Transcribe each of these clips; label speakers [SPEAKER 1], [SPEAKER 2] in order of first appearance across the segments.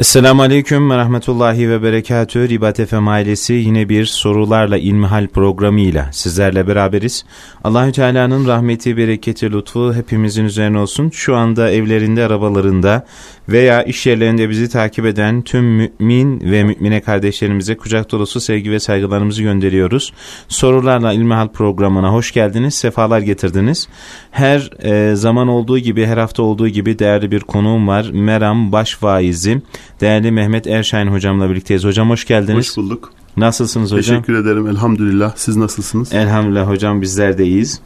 [SPEAKER 1] Esselamu Aleyküm ve Rahmetullahi ve Berekatü. Ribat FM ailesi yine bir sorularla ilmihal programıyla sizlerle beraberiz. Allahü Teala'nın rahmeti, bereketi, lütfu hepimizin üzerine olsun. Şu anda evlerinde, arabalarında veya iş yerlerinde bizi takip eden tüm mümin ve mümine kardeşlerimize kucak dolusu sevgi ve saygılarımızı gönderiyoruz. Sorularla ilmihal programına hoş geldiniz, sefalar getirdiniz. Her e, zaman olduğu gibi, her hafta olduğu gibi değerli bir konuğum var. Meram Başvaizi. Değerli Mehmet Erşahin hocamla birlikteyiz. Hocam hoş geldiniz.
[SPEAKER 2] Hoş bulduk.
[SPEAKER 1] Nasılsınız hocam?
[SPEAKER 2] Teşekkür ederim. Elhamdülillah. Siz nasılsınız?
[SPEAKER 1] Elhamdülillah hocam bizler de iyiyiz.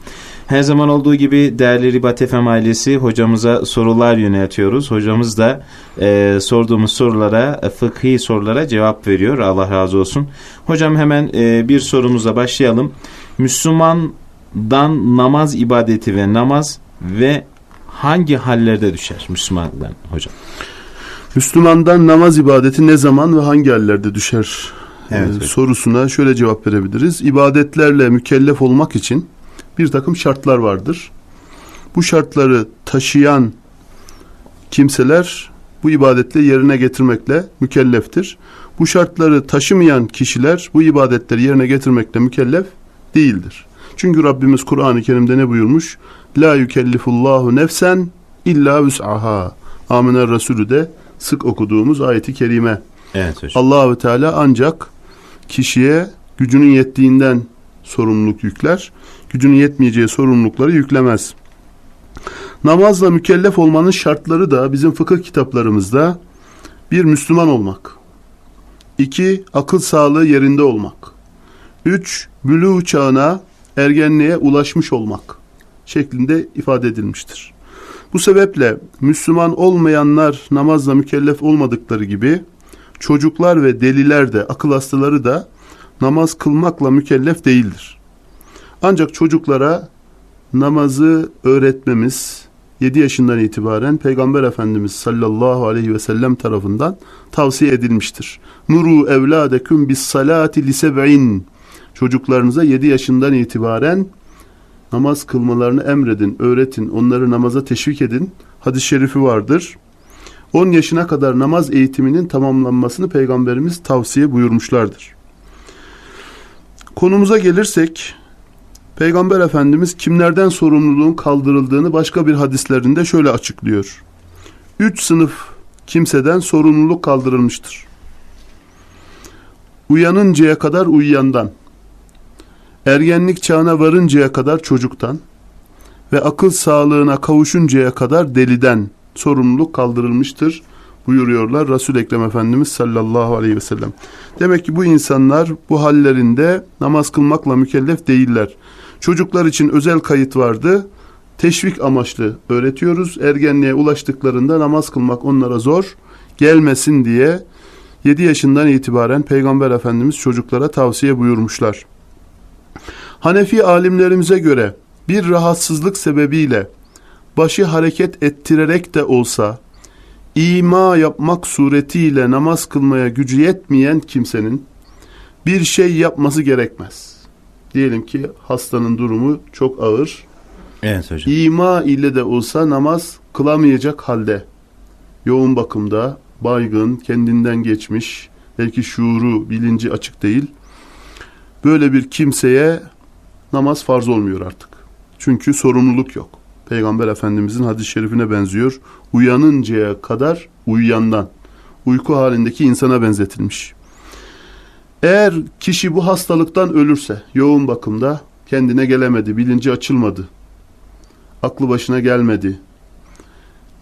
[SPEAKER 1] Her zaman olduğu gibi değerli Ribat FM ailesi hocamıza sorular yöneltiyoruz. Hocamız da e, sorduğumuz sorulara, e, fıkhi sorulara cevap veriyor. Allah razı olsun. Hocam hemen e, bir sorumuza başlayalım. Müslümandan namaz ibadeti ve namaz ve hangi hallerde düşer Müslümandan hocam?
[SPEAKER 2] Müslümandan namaz ibadeti ne zaman ve hangi hallerde düşer
[SPEAKER 1] Evet,
[SPEAKER 2] Ee,
[SPEAKER 1] hocam.
[SPEAKER 2] sorusuna şöyle cevap verebiliriz. İbadetlerle mükellef olmak için bir takım şartlar vardır. Bu şartları taşıyan kimseler bu ibadetleri yerine getirmekle mükelleftir. Bu şartları taşımayan kişiler bu ibadetleri yerine getirmekle mükellef değildir. Çünkü Rabbimiz Kur'an-ı Kerim'de ne buyurmuş? La yükellifullahu nefsen illa vüs'aha. Amine Resulü de sık okuduğumuz ayeti kerime.
[SPEAKER 1] Evet hocam.
[SPEAKER 2] Allahü Teala ancak kişiye gücünün yettiğinden sorumluluk yükler. Gücünün yetmeyeceği sorumlulukları yüklemez. Namazla mükellef olmanın şartları da bizim fıkıh kitaplarımızda bir Müslüman olmak. iki Akıl sağlığı yerinde olmak. Üç Bülü çağına ergenliğe ulaşmış olmak şeklinde ifade edilmiştir. Bu sebeple Müslüman olmayanlar namazla mükellef olmadıkları gibi çocuklar ve deliler de akıl hastaları da namaz kılmakla mükellef değildir. Ancak çocuklara namazı öğretmemiz 7 yaşından itibaren Peygamber Efendimiz sallallahu aleyhi ve sellem tarafından tavsiye edilmiştir. Nuru evladeküm bis salati li seb'in. Çocuklarınıza 7 yaşından itibaren namaz kılmalarını emredin, öğretin, onları namaza teşvik edin. Hadis-i şerifi vardır. 10 yaşına kadar namaz eğitiminin tamamlanmasını Peygamberimiz tavsiye buyurmuşlardır. Konumuza gelirsek, Peygamber Efendimiz kimlerden sorumluluğun kaldırıldığını başka bir hadislerinde şöyle açıklıyor. Üç sınıf kimseden sorumluluk kaldırılmıştır. Uyanıncaya kadar uyuyandan, ergenlik çağına varıncaya kadar çocuktan ve akıl sağlığına kavuşuncaya kadar deliden sorumluluk kaldırılmıştır buyuruyorlar Resul Ekrem Efendimiz sallallahu aleyhi ve sellem. Demek ki bu insanlar bu hallerinde namaz kılmakla mükellef değiller. Çocuklar için özel kayıt vardı. Teşvik amaçlı öğretiyoruz. Ergenliğe ulaştıklarında namaz kılmak onlara zor gelmesin diye 7 yaşından itibaren Peygamber Efendimiz çocuklara tavsiye buyurmuşlar. Hanefi alimlerimize göre bir rahatsızlık sebebiyle başı hareket ettirerek de olsa ima yapmak suretiyle namaz kılmaya gücü yetmeyen kimsenin bir şey yapması gerekmez. Diyelim ki hastanın durumu çok ağır.
[SPEAKER 1] Evet hocam.
[SPEAKER 2] İma ile de olsa namaz kılamayacak halde yoğun bakımda baygın, kendinden geçmiş, belki şuuru, bilinci açık değil. Böyle bir kimseye namaz farz olmuyor artık. Çünkü sorumluluk yok. Peygamber Efendimizin hadis-i şerifine benziyor. Uyanıncaya kadar uyuyandan, uyku halindeki insana benzetilmiş. Eğer kişi bu hastalıktan ölürse, yoğun bakımda kendine gelemedi, bilinci açılmadı, aklı başına gelmedi.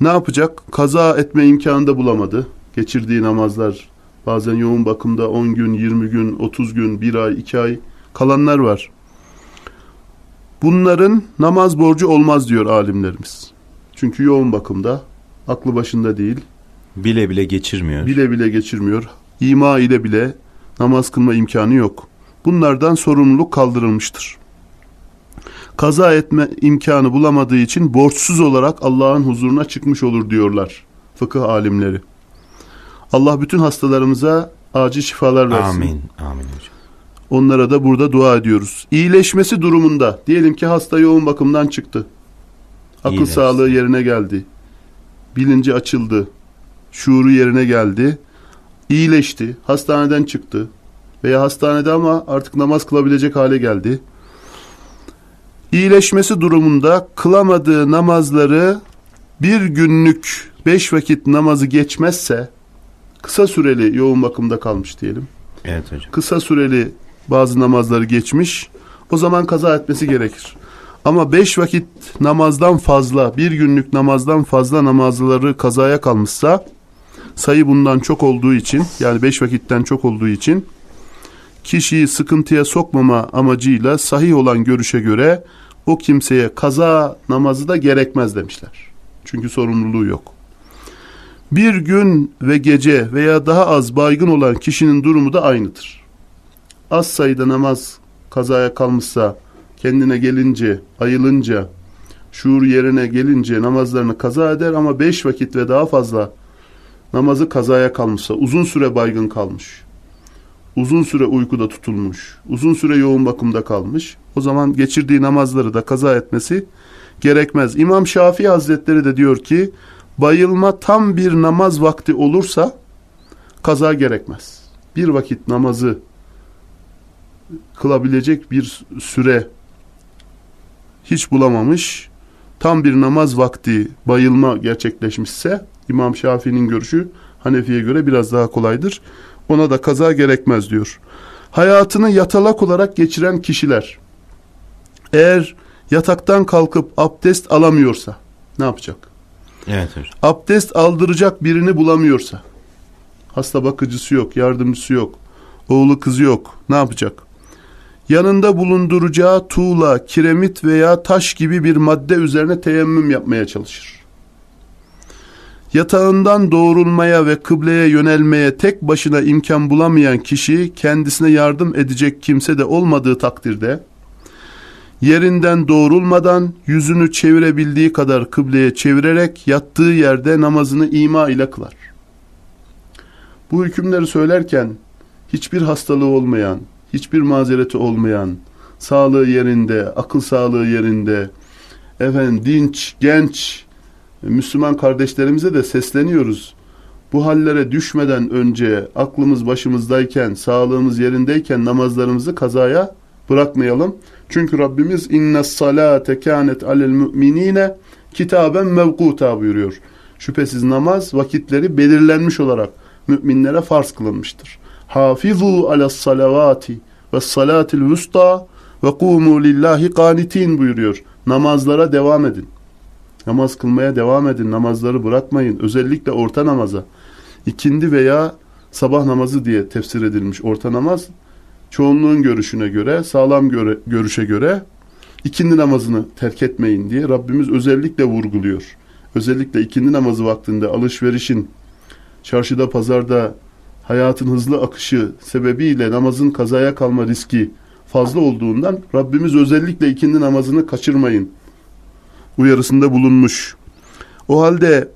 [SPEAKER 2] Ne yapacak? Kaza etme imkanı da bulamadı. Geçirdiği namazlar bazen yoğun bakımda 10 gün, 20 gün, 30 gün, 1 ay, 2 ay kalanlar var. Bunların namaz borcu olmaz diyor alimlerimiz. Çünkü yoğun bakımda, aklı başında değil,
[SPEAKER 1] Bile bile geçirmiyor.
[SPEAKER 2] bile bile geçirmiyor. İma ile bile namaz kılma imkanı yok. Bunlardan sorumluluk kaldırılmıştır. Kaza etme imkanı bulamadığı için borçsuz olarak Allah'ın huzuruna çıkmış olur diyorlar fıkıh alimleri. Allah bütün hastalarımıza acil şifalar versin.
[SPEAKER 1] Amin. Amin hocam.
[SPEAKER 2] Onlara da burada dua ediyoruz. İyileşmesi durumunda diyelim ki hasta yoğun bakımdan çıktı. Akıl
[SPEAKER 1] İyileşsin.
[SPEAKER 2] sağlığı yerine geldi. Bilinci açıldı. şuuru yerine geldi, iyileşti, hastaneden çıktı veya hastanede ama artık namaz kılabilecek hale geldi. İyileşmesi durumunda kılamadığı namazları bir günlük beş vakit namazı geçmezse kısa süreli yoğun bakımda kalmış diyelim.
[SPEAKER 1] Evet hocam.
[SPEAKER 2] Kısa süreli bazı namazları geçmiş. O zaman kaza etmesi gerekir. Ama beş vakit namazdan fazla, bir günlük namazdan fazla namazları kazaya kalmışsa sayı bundan çok olduğu için yani beş vakitten çok olduğu için kişiyi sıkıntıya sokmama amacıyla sahih olan görüşe göre o kimseye kaza namazı da gerekmez demişler. Çünkü sorumluluğu yok. Bir gün ve gece veya daha az baygın olan kişinin durumu da aynıdır. Az sayıda namaz kazaya kalmışsa, kendine gelince, ayılınca, şuur yerine gelince namazlarını kaza eder ama beş vakit ve daha fazla namazı kazaya kalmışsa, uzun süre baygın kalmış, uzun süre uykuda tutulmuş, uzun süre yoğun bakımda kalmış, o zaman geçirdiği namazları da kaza etmesi gerekmez. İmam Şafii Hazretleri de diyor ki, bayılma tam bir namaz vakti olursa kaza gerekmez. Bir vakit namazı kılabilecek bir süre hiç bulamamış, tam bir namaz vakti bayılma gerçekleşmişse İmam Şafii'nin görüşü Hanefi'ye göre biraz daha kolaydır. Ona da kaza gerekmez diyor. Hayatını yatalak olarak geçiren kişiler eğer yataktan kalkıp abdest alamıyorsa ne yapacak?
[SPEAKER 1] Evet hocam.
[SPEAKER 2] abdest aldıracak birini bulamıyorsa, hasta bakıcısı yok, yardımcısı yok, oğlu kızı yok, ne yapacak? Yanında bulunduracağı tuğla, kiremit veya taş gibi bir madde üzerine teyemmüm yapmaya çalışır. Yatağından doğrulmaya ve kıbleye yönelmeye tek başına imkan bulamayan kişi kendisine yardım edecek kimse de olmadığı takdirde yerinden doğrulmadan yüzünü çevirebildiği kadar kıbleye çevirerek yattığı yerde namazını ima ile kılar. Bu hükümleri söylerken hiçbir hastalığı olmayan, hiçbir mazereti olmayan, sağlığı yerinde, akıl sağlığı yerinde, efendim dinç, genç Müslüman kardeşlerimize de sesleniyoruz. Bu hallere düşmeden önce aklımız başımızdayken, sağlığımız yerindeyken namazlarımızı kazaya bırakmayalım. Çünkü Rabbimiz inne salate kânet alel müminine kitaben mevkuta buyuruyor. Şüphesiz namaz vakitleri belirlenmiş olarak müminlere farz kılınmıştır. Hafizu alas salavati ve salatil vusta ve kumu lillahi kanitin buyuruyor. Namazlara devam edin. Namaz kılmaya devam edin. Namazları bırakmayın. Özellikle orta namaza. ikindi veya sabah namazı diye tefsir edilmiş orta namaz çoğunluğun görüşüne göre, sağlam göre, görüşe göre ikindi namazını terk etmeyin diye Rabbimiz özellikle vurguluyor. Özellikle ikindi namazı vaktinde alışverişin, çarşıda pazarda hayatın hızlı akışı sebebiyle namazın kazaya kalma riski fazla olduğundan Rabbimiz özellikle ikindi namazını kaçırmayın uyarısında bulunmuş. O halde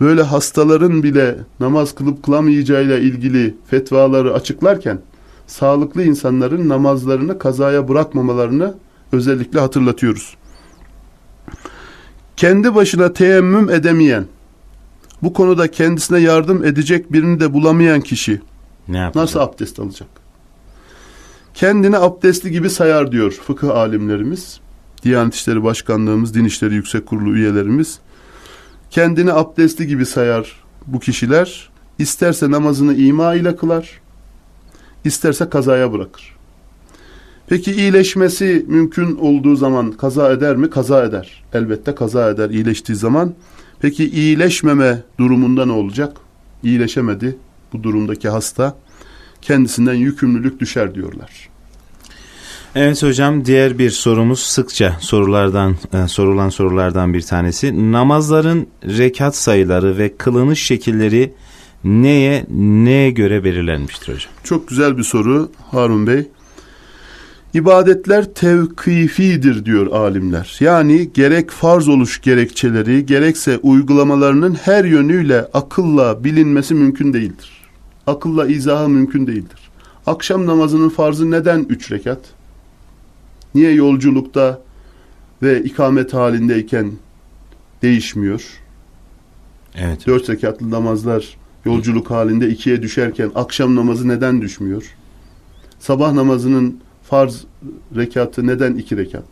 [SPEAKER 2] böyle hastaların bile namaz kılıp kılamayacağıyla ilgili fetvaları açıklarken sağlıklı insanların namazlarını kazaya bırakmamalarını özellikle hatırlatıyoruz. Kendi başına teyemmüm edemeyen, bu konuda kendisine yardım edecek birini de bulamayan kişi
[SPEAKER 1] Ne yapacak?
[SPEAKER 2] nasıl abdest alacak? Kendini abdestli gibi sayar diyor fıkıh alimlerimiz. Diyanet İşleri Başkanlığımız, Din İşleri Yüksek Kurulu üyelerimiz. Kendini abdestli gibi sayar bu kişiler. İsterse namazını ima ile kılar, isterse kazaya bırakır. Peki iyileşmesi mümkün olduğu zaman kaza eder mi? Kaza eder. Elbette kaza eder iyileştiği zaman. Peki iyileşmeme durumunda ne olacak? İyileşemedi bu durumdaki hasta. Kendisinden yükümlülük düşer diyorlar.
[SPEAKER 1] Evet hocam diğer bir sorumuz sıkça sorulardan e, sorulan sorulardan bir tanesi. Namazların rekat sayıları ve kılınış şekilleri neye neye göre belirlenmiştir hocam?
[SPEAKER 2] Çok güzel bir soru Harun Bey. İbadetler tevkifidir diyor alimler. Yani gerek farz oluş gerekçeleri gerekse uygulamalarının her yönüyle akılla bilinmesi mümkün değildir. Akılla izahı mümkün değildir. Akşam namazının farzı neden üç rekat? Niye yolculukta ve ikamet halindeyken değişmiyor?
[SPEAKER 1] Evet.
[SPEAKER 2] Dört rekatlı namazlar Yolculuk halinde ikiye düşerken akşam namazı neden düşmüyor? Sabah namazının farz rekatı neden iki rekat?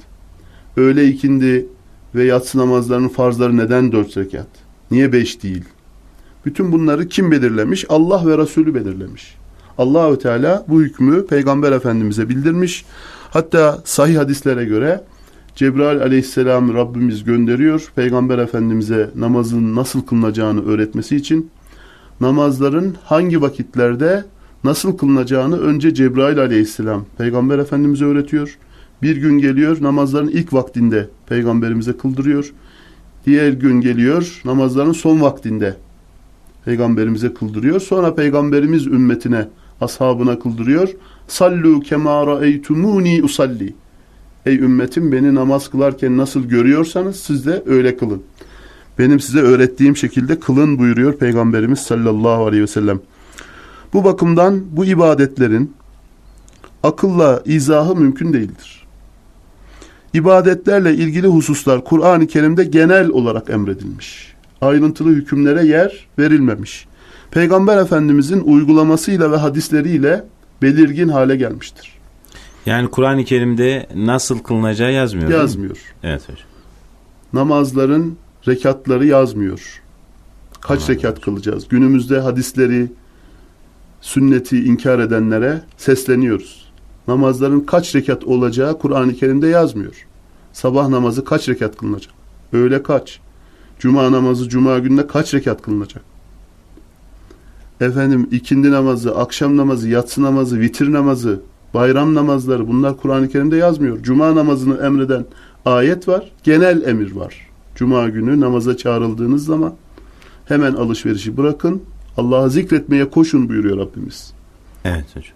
[SPEAKER 2] Öğle ikindi ve yatsı namazlarının farzları neden dört rekat? Niye beş değil? Bütün bunları kim belirlemiş? Allah ve Resulü belirlemiş. Allahü Teala bu hükmü Peygamber Efendimiz'e bildirmiş. Hatta sahih hadislere göre Cebrail aleyhisselam Rabbimiz gönderiyor. Peygamber Efendimiz'e namazın nasıl kılınacağını öğretmesi için namazların hangi vakitlerde nasıl kılınacağını önce Cebrail aleyhisselam Peygamber Efendimiz'e öğretiyor. Bir gün geliyor namazların ilk vaktinde Peygamberimize kıldırıyor. Diğer gün geliyor namazların son vaktinde Peygamberimize kıldırıyor. Sonra Peygamberimiz ümmetine, ashabına kıldırıyor. Sallu kema ra'eytumuni usalli. Ey ümmetim beni namaz kılarken nasıl görüyorsanız siz de öyle kılın. Benim size öğrettiğim şekilde kılın buyuruyor Peygamberimiz sallallahu aleyhi ve sellem. Bu bakımdan bu ibadetlerin akılla izahı mümkün değildir. İbadetlerle ilgili hususlar Kur'an-ı Kerim'de genel olarak emredilmiş. Ayrıntılı hükümlere yer verilmemiş. Peygamber Efendimizin uygulamasıyla ve hadisleriyle belirgin hale gelmiştir.
[SPEAKER 1] Yani Kur'an-ı Kerim'de nasıl kılınacağı yazmıyor.
[SPEAKER 2] Yazmıyor.
[SPEAKER 1] Evet hocam.
[SPEAKER 2] namazların rekatları yazmıyor. Kaç
[SPEAKER 1] Anladım.
[SPEAKER 2] rekat kılacağız? Günümüzde hadisleri, sünneti inkar edenlere sesleniyoruz. Namazların kaç rekat olacağı Kur'an-ı Kerim'de yazmıyor. Sabah namazı kaç rekat kılınacak? Öğle kaç? Cuma namazı cuma günde kaç rekat kılınacak? Efendim ikindi namazı, akşam namazı, yatsı namazı, vitir namazı, bayram namazları bunlar Kur'an-ı Kerim'de yazmıyor. Cuma namazını emreden ayet var, genel emir var. Cuma günü namaza çağrıldığınız zaman hemen alışverişi bırakın, Allah'ı zikretmeye koşun buyuruyor Rabbimiz.
[SPEAKER 1] Evet hocam.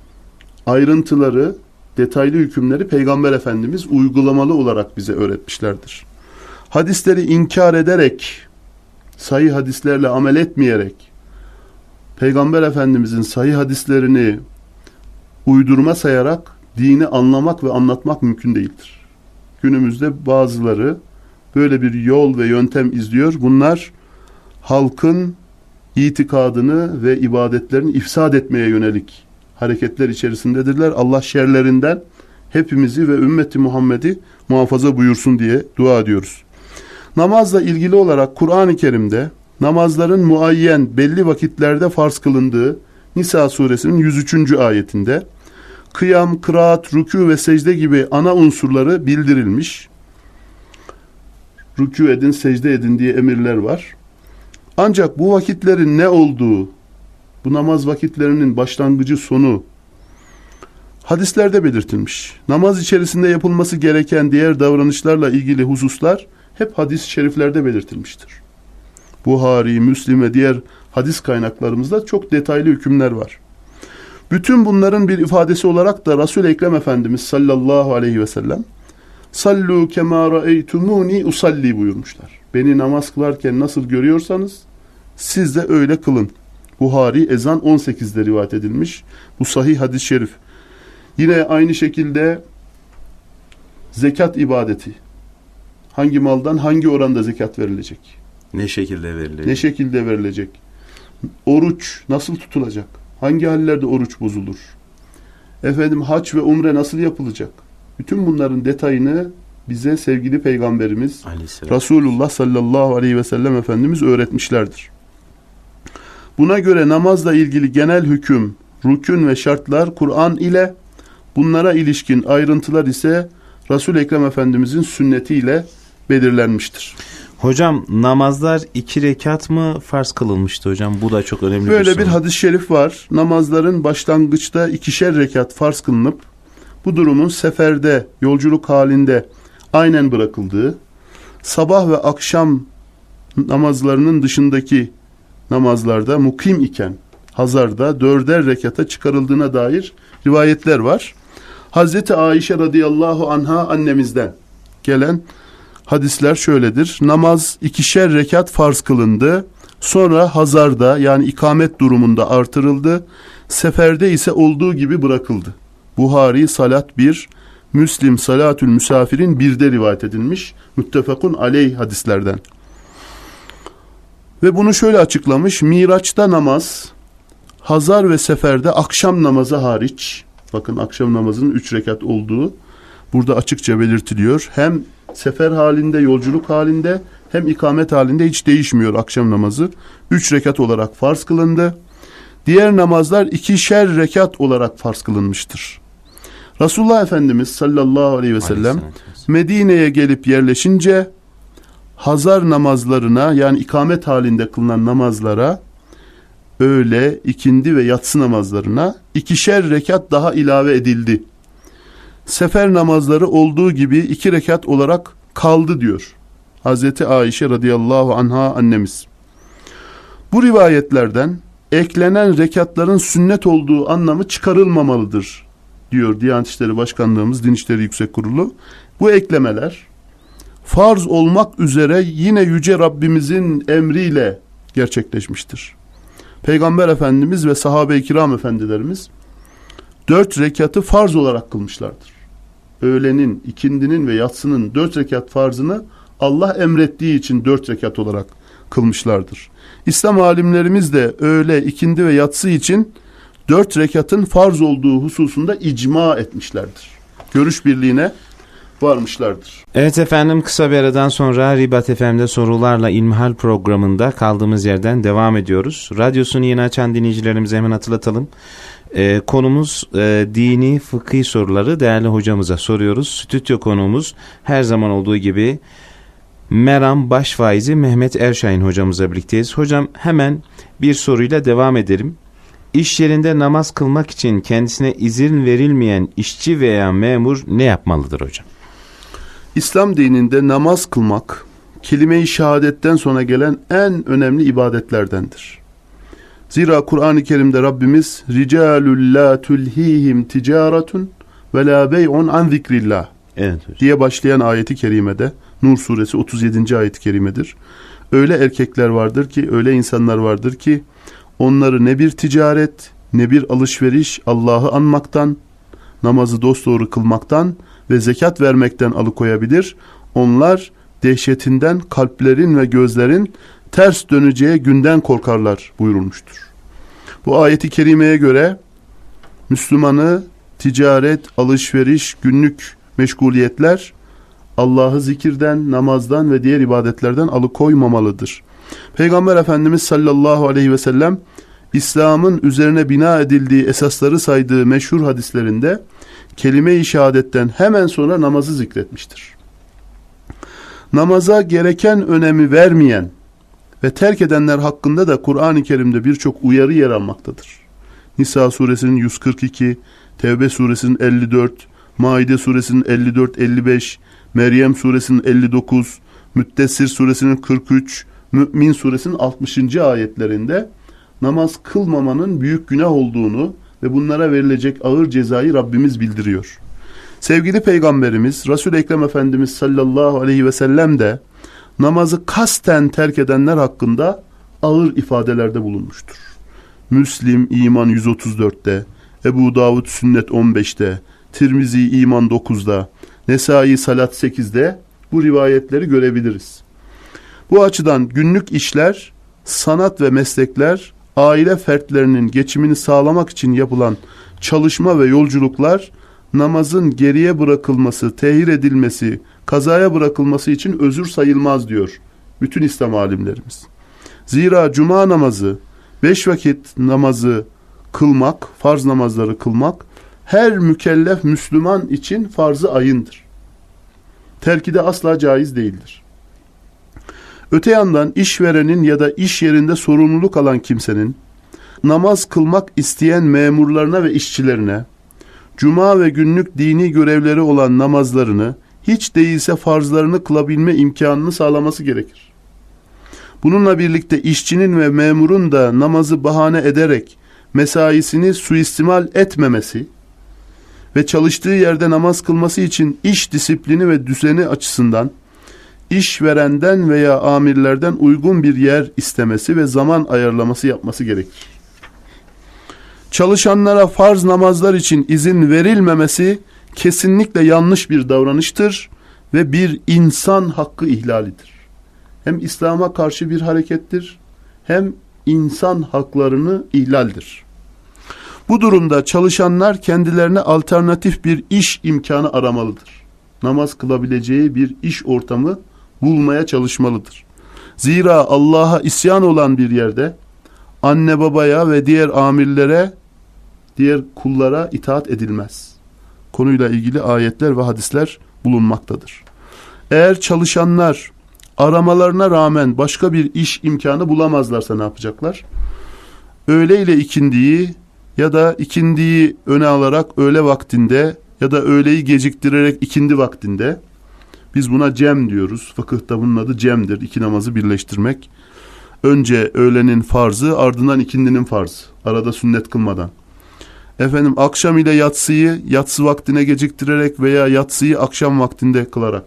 [SPEAKER 2] Ayrıntıları, detaylı hükümleri Peygamber Efendimiz uygulamalı olarak bize öğretmişlerdir. Hadisleri inkar ederek, sahih hadislerle amel etmeyerek, Peygamber Efendimizin sahih hadislerini uydurma sayarak dini anlamak ve anlatmak mümkün değildir. Günümüzde bazıları böyle bir yol ve yöntem izliyor. Bunlar halkın itikadını ve ibadetlerini ifsad etmeye yönelik hareketler içerisindedirler. Allah şerlerinden hepimizi ve ümmeti Muhammed'i muhafaza buyursun diye dua ediyoruz. Namazla ilgili olarak Kur'an-ı Kerim'de namazların muayyen belli vakitlerde farz kılındığı Nisa suresinin 103. ayetinde kıyam, kıraat, rükû ve secde gibi ana unsurları bildirilmiş. Rükû edin, secde edin diye emirler var. Ancak bu vakitlerin ne olduğu, bu namaz vakitlerinin başlangıcı sonu hadislerde belirtilmiş. Namaz içerisinde yapılması gereken diğer davranışlarla ilgili hususlar hep hadis-i şeriflerde belirtilmiştir. Buhari, Müslim ve diğer hadis kaynaklarımızda çok detaylı hükümler var. Bütün bunların bir ifadesi olarak da Resul-i Ekrem Efendimiz sallallahu aleyhi ve sellem Sallu kema ra'eytumuni usalli buyurmuşlar. Beni namaz kılarken nasıl görüyorsanız siz de öyle kılın. Buhari ezan 18'de rivayet edilmiş. Bu sahih hadis-i şerif. Yine aynı şekilde zekat ibadeti. Hangi maldan hangi oranda zekat verilecek?
[SPEAKER 1] Ne şekilde verilir?
[SPEAKER 2] Ne şekilde verilecek? Oruç nasıl tutulacak? Hangi hallerde oruç bozulur? Efendim hac ve umre nasıl yapılacak? Bütün bunların detayını bize sevgili peygamberimiz
[SPEAKER 1] Aleyhisselam.
[SPEAKER 2] Resulullah sallallahu aleyhi ve sellem Efendimiz öğretmişlerdir. Buna göre namazla ilgili genel hüküm, rükün ve şartlar Kur'an ile bunlara ilişkin ayrıntılar ise Resul Ekrem Efendimizin sünnetiyle belirlenmiştir.
[SPEAKER 1] Hocam namazlar iki rekat mı farz kılınmıştı hocam? Bu da çok önemli
[SPEAKER 2] Böyle
[SPEAKER 1] bir
[SPEAKER 2] bir
[SPEAKER 1] soru.
[SPEAKER 2] hadis-i şerif var. Namazların başlangıçta ikişer rekat farz kılınıp bu durumun seferde, yolculuk halinde aynen bırakıldığı, sabah ve akşam namazlarının dışındaki namazlarda mukim iken hazarda dörder rekata çıkarıldığına dair rivayetler var. Hazreti Ayşe radıyallahu anha annemizden gelen hadisler şöyledir. Namaz ikişer rekat farz kılındı. Sonra hazarda yani ikamet durumunda artırıldı. Seferde ise olduğu gibi bırakıldı. Buhari salat 1, Müslim salatül müsafirin birde rivayet edilmiş. Müttefakun aleyh hadislerden. Ve bunu şöyle açıklamış. Miraç'ta namaz, Hazar ve Sefer'de akşam namazı hariç, bakın akşam namazının üç rekat olduğu burada açıkça belirtiliyor. Hem sefer halinde, yolculuk halinde hem ikamet halinde hiç değişmiyor akşam namazı. Üç rekat olarak farz kılındı. Diğer namazlar ikişer rekat olarak farz kılınmıştır. Resulullah Efendimiz sallallahu aleyhi ve sellem. Medine'ye gelip yerleşince Hazar namazlarına yani ikamet halinde kılınan namazlara öğle, ikindi ve yatsı namazlarına ikişer rekat daha ilave edildi. Sefer namazları olduğu gibi iki rekat olarak kaldı diyor. Hazreti Ayşe radıyallahu anha annemiz. Bu rivayetlerden eklenen rekatların sünnet olduğu anlamı çıkarılmamalıdır diyor Diyanet İşleri Başkanlığımız Din İşleri Yüksek Kurulu. Bu eklemeler farz olmak üzere yine Yüce Rabbimizin emriyle gerçekleşmiştir. Peygamber Efendimiz ve sahabe-i kiram efendilerimiz dört rekatı farz olarak kılmışlardır. Öğlenin, ikindinin ve yatsının dört rekat farzını Allah emrettiği için dört rekat olarak kılmışlardır. İslam alimlerimiz de öğle, ikindi ve yatsı için dört rekatın farz olduğu hususunda icma etmişlerdir. Görüş birliğine varmışlardır.
[SPEAKER 1] Evet efendim kısa bir aradan sonra Ribat FM'de sorularla İlmihal programında kaldığımız yerden devam ediyoruz. Radyosunu yeni açan dinleyicilerimize hemen hatırlatalım. Ee, konumuz e, dini fıkhi soruları değerli hocamıza soruyoruz. Stüdyo konuğumuz her zaman olduğu gibi Meram Başfaizi Mehmet Erşahin hocamızla birlikteyiz. Hocam hemen bir soruyla devam edelim. İş yerinde namaz kılmak için kendisine izin verilmeyen işçi veya memur ne yapmalıdır hocam?
[SPEAKER 2] İslam dininde namaz kılmak kelime-i şehadetten sonra gelen en önemli ibadetlerdendir. Zira Kur'an-ı Kerim'de Rabbimiz ricalul la tulhihim ticaretun ve la bey'un an zikrillah
[SPEAKER 1] Evet hocam.
[SPEAKER 2] diye başlayan ayeti kerimede Nur suresi 37. ayet-i kerimedir. Öyle erkekler vardır ki, öyle insanlar vardır ki onları ne bir ticaret, ne bir alışveriş Allah'ı anmaktan, namazı dosdoğru kılmaktan ve zekat vermekten alıkoyabilir. Onlar dehşetinden kalplerin ve gözlerin ters döneceği günden korkarlar buyurulmuştur. Bu ayeti kerimeye göre Müslümanı ticaret, alışveriş, günlük meşguliyetler Allah'ı zikirden, namazdan ve diğer ibadetlerden alıkoymamalıdır. Peygamber Efendimiz sallallahu aleyhi ve sellem İslam'ın üzerine bina edildiği esasları saydığı meşhur hadislerinde kelime-i şehadetten hemen sonra namazı zikretmiştir. Namaza gereken önemi vermeyen ve terk edenler hakkında da Kur'an-ı Kerim'de birçok uyarı yer almaktadır. Nisa suresinin 142, Tevbe suresinin 54, Maide suresinin 54-55, Meryem suresinin 59, Müddessir suresinin 43, Mü'min suresinin 60. ayetlerinde namaz kılmamanın büyük günah olduğunu ve bunlara verilecek ağır cezayı Rabbimiz bildiriyor. Sevgili Peygamberimiz Resul-i Ekrem Efendimiz sallallahu aleyhi ve sellem de namazı kasten terk edenler hakkında ağır ifadelerde bulunmuştur. Müslim İman 134'te, Ebu Davud Sünnet 15'te, Tirmizi İman 9'da, Nesai Salat 8'de bu rivayetleri görebiliriz. Bu açıdan günlük işler, sanat ve meslekler, aile fertlerinin geçimini sağlamak için yapılan çalışma ve yolculuklar, namazın geriye bırakılması, tehir edilmesi, kazaya bırakılması için özür sayılmaz diyor bütün İslam alimlerimiz. Zira cuma namazı, beş vakit namazı kılmak, farz namazları kılmak, her mükellef Müslüman için farzı ayındır. Terki de asla caiz değildir. Öte yandan işverenin ya da iş yerinde sorumluluk alan kimsenin namaz kılmak isteyen memurlarına ve işçilerine cuma ve günlük dini görevleri olan namazlarını hiç değilse farzlarını kılabilme imkanını sağlaması gerekir. Bununla birlikte işçinin ve memurun da namazı bahane ederek mesaisini suistimal etmemesi ve çalıştığı yerde namaz kılması için iş disiplini ve düzeni açısından işverenden veya amirlerden uygun bir yer istemesi ve zaman ayarlaması yapması gerekir. Çalışanlara farz namazlar için izin verilmemesi kesinlikle yanlış bir davranıştır ve bir insan hakkı ihlalidir. Hem İslam'a karşı bir harekettir hem insan haklarını ihlaldir. Bu durumda çalışanlar kendilerine alternatif bir iş imkanı aramalıdır. Namaz kılabileceği bir iş ortamı bulmaya çalışmalıdır. Zira Allah'a isyan olan bir yerde anne babaya ve diğer amirlere, diğer kullara itaat edilmez. Konuyla ilgili ayetler ve hadisler bulunmaktadır. Eğer çalışanlar aramalarına rağmen başka bir iş imkanı bulamazlarsa ne yapacaklar? Öğle ile ikindiyi ya da ikindiyi öne alarak öğle vaktinde ya da öğleyi geciktirerek ikindi vaktinde biz buna cem diyoruz. Fıkıhta bunun adı cemdir. İki namazı birleştirmek. Önce öğlenin farzı ardından ikindinin farzı. Arada sünnet kılmadan. Efendim akşam ile yatsıyı yatsı vaktine geciktirerek veya yatsıyı akşam vaktinde kılarak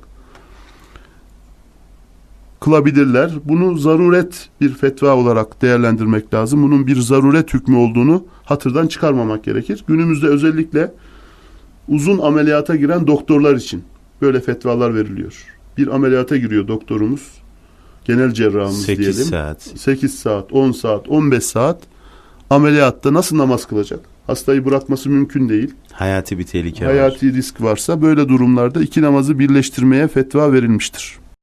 [SPEAKER 2] kılabilirler. Bunu zaruret bir fetva olarak değerlendirmek lazım. Bunun bir zaruret hükmü olduğunu hatırdan çıkarmamak gerekir. Günümüzde özellikle uzun ameliyata giren doktorlar için böyle fetvalar veriliyor. Bir ameliyata giriyor doktorumuz, genel cerrahımız
[SPEAKER 1] 8
[SPEAKER 2] diyelim.
[SPEAKER 1] saat.
[SPEAKER 2] 8 saat, 10 saat, 15 saat ameliyatta nasıl namaz kılacak? Hastayı bırakması mümkün değil.
[SPEAKER 1] Hayati bir tehlike var.
[SPEAKER 2] Hayati risk varsa böyle durumlarda iki namazı birleştirmeye fetva verilmiştir.